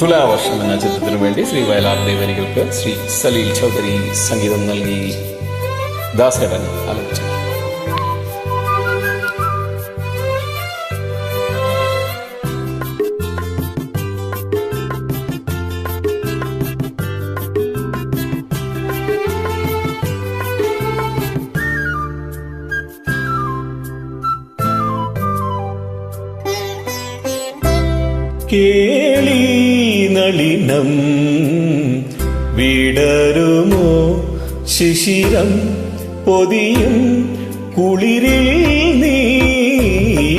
തുലാവർഷം എന്ന ചിത്രത്തിനു വേണ്ടി ശ്രീ വയലാർ ദേവനികൾക്ക് ശ്രീ സലീൽ ചൗധരി സംഗീതം നൽകി. ദാസേടൻ ആലപിച്ചു കേളി നളിനം വിടരുമോ ശിശിരം പൊതിയും കുളിരിൽ നീ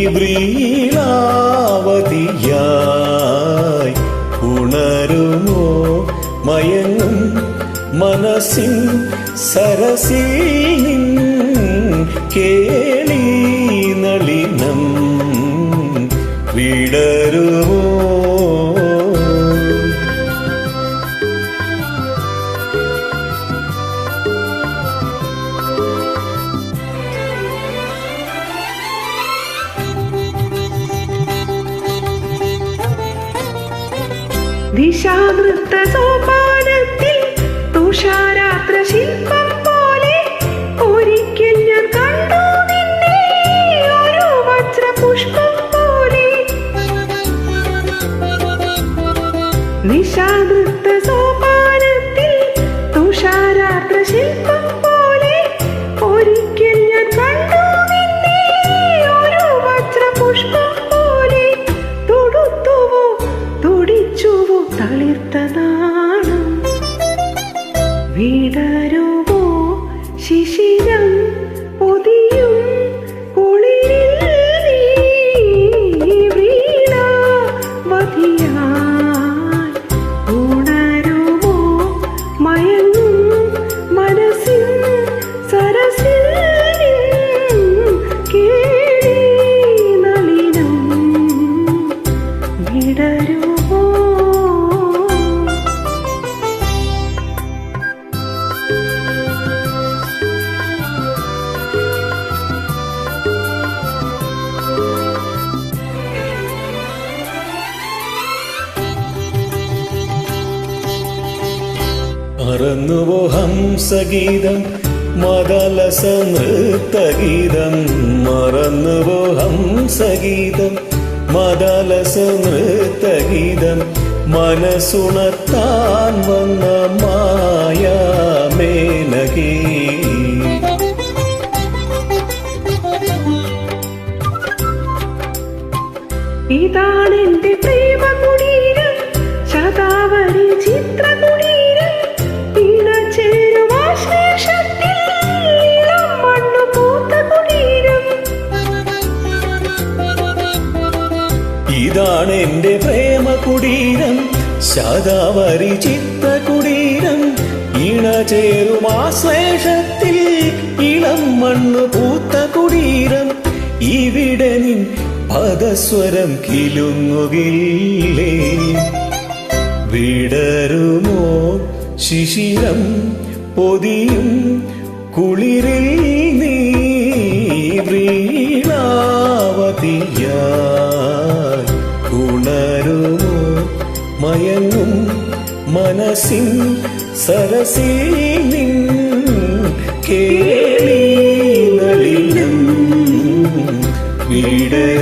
വ്രീളാവതിയായി ഉണരുമോ മയങ്ങും മനസ്സിൻ സരസീ നിൻ ദിശാവൃത്ത സോപാനത്തിൽ തുഷാരാത്ര ശില്പം പോലെ ഒരിക്കൽ ഞാൻ കണ്ടു നിന്നെ ഒരു വജ്രപുഷ്പം പോലെ. നിശാവൃത്ത സോപാനത്തിൽ മറന്നുവോ ഹംസഗീതം മദലസ നൃത്തഗീതം. മറന്നുവോ ഹംസഗീതം മദലസ നൃത്തഗീതം. മനസ്സുണർത്താൻ വന്ന മായാമേനകീ. ഇതാണെന്റെ പ്രേമ ഇതാണ് എന്റെ പ്രേമ കുടീരം ശാദാവരി ചിത്ത കുടീരം ഇണ ഇണചേരും ആശ്ലേഷത്തിൽ ഇളം മണ്ണ് പൂത്ത കുടീരം. ഇവിടെ നിൻ പദസ്വരം കിലുങ്ങുകില്ലേ. വിടരുമോ ശിശിരം പൊതിയും കുളിരിൽ നീ വ്രീണാവതിയായി മയങ്ങും മനസ്സിൻ സരസിൽ നിൻ കേളി നളിനം വിടരുമോ